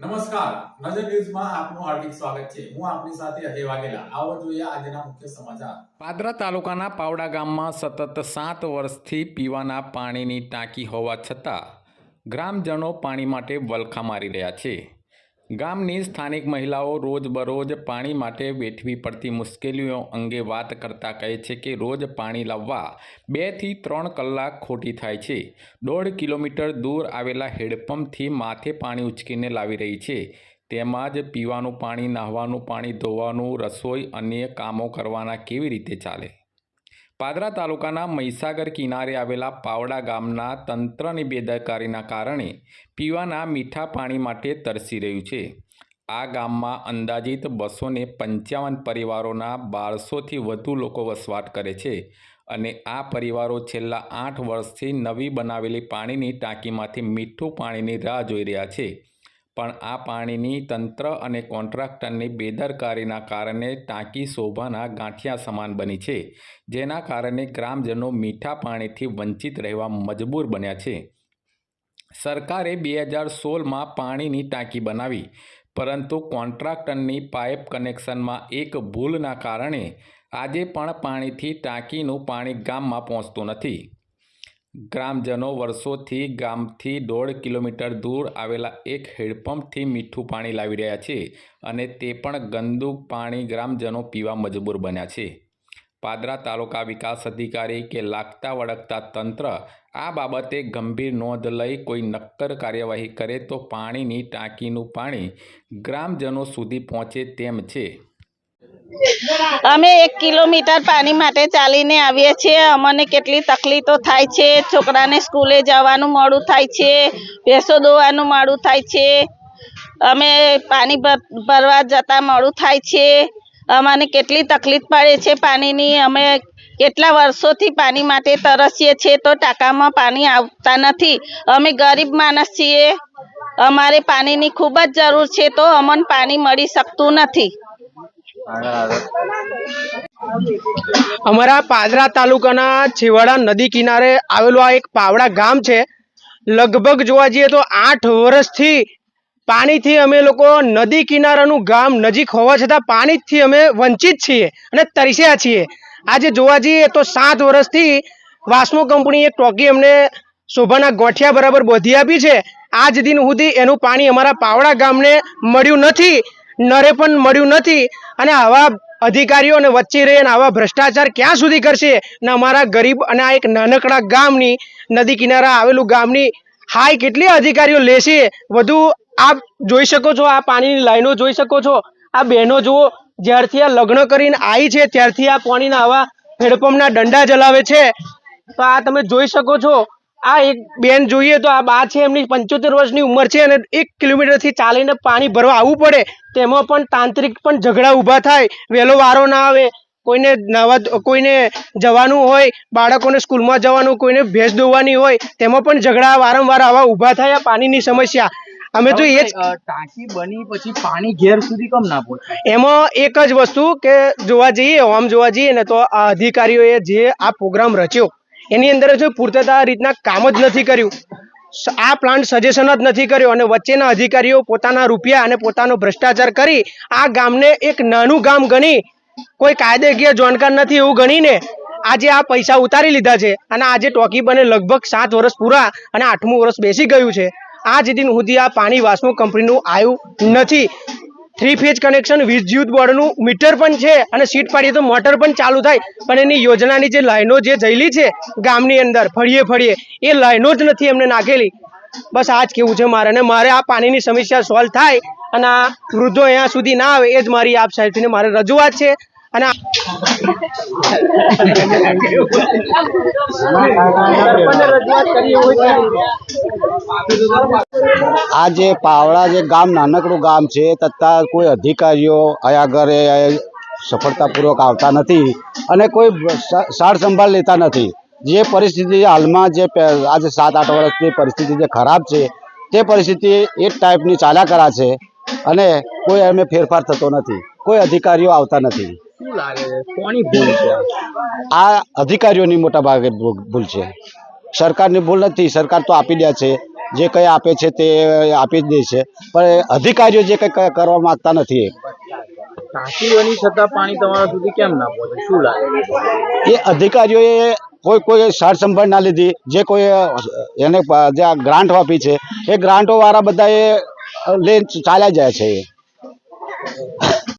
નમસ્કાર. નજર ન્યૂઝમાં આપનું હાર્દિક સ્વાગત છે. હું આપની સાથે અજય વાઘેલા. આવો જોઈએ આજના મુખ્ય સમાચાર. પાદરા તાલુકાના પાવડા ગામમાં સતત સાત વર્ષથી પીવાના પાણીની ટાંકી હોવા છતાં ગ્રામજનો પાણી માટે વલખા મારી રહ્યા છે. ગામની સ્થાનિક મહિલાઓ રોજબરોજ પાણી માટે વેઠવી પડતી મુશ્કેલીઓ અંગે વાત કરતા કહે છે કે રોજ પાણી લાવવા બેથી ત્રણ કલાક ખોટી થાય છે. દોઢ કિલોમીટર દૂર આવેલા હેડપંપથી માથે પાણી ઉચકીને લાવી રહી છે. તેમજ પીવાનું પાણી, નાહવાનું પાણી, ધોવાનું, રસોઈ અન્ય કામો કરવાના કેવી રીતે ચાલે? પાદરા તાલુકાના મહીસાગર કિનારે આવેલા પાવડા ગામના તંત્રની બેદરકારીના કારણે પીવાના મીઠા પાણી માટે તરસી રહ્યું છે. આ ગામમાં અંદાજિત બસો ને પંચાવન પરિવારોના બારસોથી વધુ લોકો વસવાટ કરે છે અને આ પરિવારો છેલ્લા આઠ વર્ષથી નવી બનાવેલી પાણીની ટાંકીમાંથી મીઠું પાણીની રાહ જોઈ રહ્યા છે. પણ આ પાણીની તંત્ર અને કોન્ટ્રાક્ટરની બેદરકારીના કારણે ટાંકી શોભાના ગાંઠિયા સમાન બની છે, જેના કારણે ગ્રામજનો મીઠા પાણીથી વંચિત રહેવા મજબૂર બન્યા છે. સરકારે બે હજાર સોળમાં પાણીની ટાંકી બનાવી, પરંતુ કોન્ટ્રાક્ટરની પાઇપ કનેક્શનમાં એક ભૂલના કારણે આજે પણ પાણીથી ટાંકીનું પાણી ગામમાં પહોંચતું નથી. ગ્રામજનો વર્ષોથી ગામથી દોઢ કિલોમીટર દૂર આવેલા એક હેડપંપથી મીઠું પાણી લાવી રહ્યા છે અને તે પણ ગંદુ પાણી ગ્રામજનો પીવા મજબૂર બન્યા છે. પાદરા તાલુકા વિકાસ અધિકારી કે લાગતા વળગતા તંત્ર આ બાબતે ગંભીર નોંધ લઈ કોઈ નક્કર કાર્યવાહી કરે તો પાણીની ટાંકીનું પાણી ગ્રામજનો સુધી પહોંચે તેમ છે. અમે એક કિલોમીટર પાણી માટે ચાલીને આવીએ છીએ. અમને કેટલી તકલીફો થાય છે. છોકરાને સ્કૂલે જવાનું મોડું થાય છે. ભેંસો દોવાનું મોડું થાય છે. અમે પાણી ભર- ભરવા જતા મોડું થાય છે. અમને કેટલી તકલીફ પડે છે પાણીની. અમે કેટલા વર્ષોથી પાણી માટે તરસીએ છીએ તો ટાંકામાં પાણી આવતા નથી. અમે ગરીબ માણસ છીએ. અમારે પાણીની ખૂબ જ જરૂર છે તો અમને પાણી મળી શકતું નથી. અમારા પાદરા તાલુકાના છેવાડા નદી કિનારે આવેલું આ એક પાવડા ગામ છે. લગભગ જોવા જઈએ તો આઠ વર્ષથી પાણીથી અમે લોકો નદી કિનારાનું ગામ નજીક હોવા છતાં પાણીથી અમે વંચિત છીએ અને તરસ્યા છીએ. આજે જોવા જઈએ તો સાત વર્ષથી વાસ્મો કંપની ટોકી અમને શોભાના ગોઠિયા બરાબર બોધી આપી છે. આજ દિન સુધી એનું પાણી અમારા પાવડા ગામને મળ્યું નથી. નરે પણ મળ્યું નથી. અને આવા અધિકારીઓને વચ્ચે રહીને આવા ભ્રષ્ટાચાર ક્યાં સુધી કરશે? ને અમારા ગરીબ અને આ એક નાનકડા ગામની, નદી કિનારા આવેલું ગામની હાય કેટલી અધિકારીઓ લેશે? વધુ આપ જોઈ શકો છો, આ પાણીની લાઈનો જોઈ શકો છો. આ બહેનો જુઓ, જ્યારથી આ લગ્ન કરીને આવી છે, ત્યારથી આ પાણીના આવા હેડપંપના દંડા ચલાવે છે. તો આ તમે જોઈ શકો છો આ એક બેન જોઈએ તો આ બા છે એમની પંચોતેર વર્ષની ઉંમર છે અને એક કિલોમીટરથી ચાલીને પાણી ભરવા આવવું પડે. તેમાં પણ તાંત્રિક પણ ઝઘડા ઊભા થાય. વહેલો વારો ના આવે કોઈને નવા કોઈને જવાનું હોય બાળકોને સ્કૂલમાં જવાનું કોઈને ભેંસ દોવાની હોય તેમાં પણ ઝઘડા વારંવાર આવા ઊભા થાય આ પાણીની સમસ્યા. અમે તો એ જ ટાંકી બની પછી પાણી ઘેર સુધી કેમ ના પહોંચે એમાં એક જ વસ્તુ કે જોવા જઈએ આમ જોવા જઈએ ને તો આ અધિકારીઓએ જે આ પ્રોગ્રામ રચ્યો એની અંદર જો પૂર્તતા રીતના કામ જ નથી કર્યું. આ પ્લાન્ટ સજેશન જ નથી કર્યો અને વચ્ચેના અધિકારીઓ પોતાના રૂપિયા અને પોતાનો ભ્રષ્ટાચાર કરી આ ગામને એક નાનું ગામ ગણી, કોઈ કાયદેકીય જાણકાર નથી એવું ગણીને આજે આ પૈસા ઉતારી લીધા છે. અને આજે ટોકી બને લગભગ સાત વર્ષ પૂરા અને આઠમું વર્ષ બેસી ગયું છે. આજ દિન સુધી આ પાણી વાસ્મો કંપનીનું આવ્યું નથી. થ્રી ફેજ કનેક્શન વિદ્યુત બોર્ડનું મીટર પણ છે અને સીટ પાડીએ તો મોટર પણ ચાલુ થાય. પણ એની યોજનાની જે લાઈનો જે જયેલી છે ગામની અંદર, ફળીએ ફળીએ, એ લાઈનો જ નથી એમને નાખેલી. બસ આ જ કેવું છે મારે અને મારે આ પાણીની સમસ્યા સોલ્વ થાય અને આ વૃદ્ધો અહીંયા સુધી ના આવે, એ જ મારી આપ સાહેબને મારે રજૂઆત છે. અને આ- જે પાવડા જે ગામ, નાનકડું ગામ છે, તથા કોઈ અધિકારીઓ અહીંયા ઘરે સફળતાપૂર્વક આવતા નથી અને કોઈ સાર સંભાળ લેતા નથી. જે પરિસ્થિતિ હાલમાં જે આજે સાત, આઠ વર્ષની પરિસ્થિતિ જે ખરાબ છે, તે પરિસ્થિતિ એક ટાઈપની ચાલ્યા કરા છે અને કોઈ એમને ફેરફાર થતો નથી. કોઈ અધિકારીઓ આવતા નથી. શું લાગે છે? કોની ભૂલ છે? આ અધિકારીઓની મોટા ભાગે ભૂલ છે. સરકારની ભૂલ નથી સરકાર તો આપી દે છે. જે કંઈ આપે છે તે આપી જ દે છે. પણ અધિકારીઓ જે કંઈ કરવા માંગતા નથી ટાંકી છતાં પાણી તમારા સુધી કેમ ના પહોંચે? શું લાગે? એ અધિકારીઓએ કોઈ કોઈ સાર સંભાળ ના લીધી. જે કોઈ એને જે ગ્રાન્ટ આપી છે એ ગ્રાન્ટો વાળા બધાએ લઈને ચાલ્યા જાય છે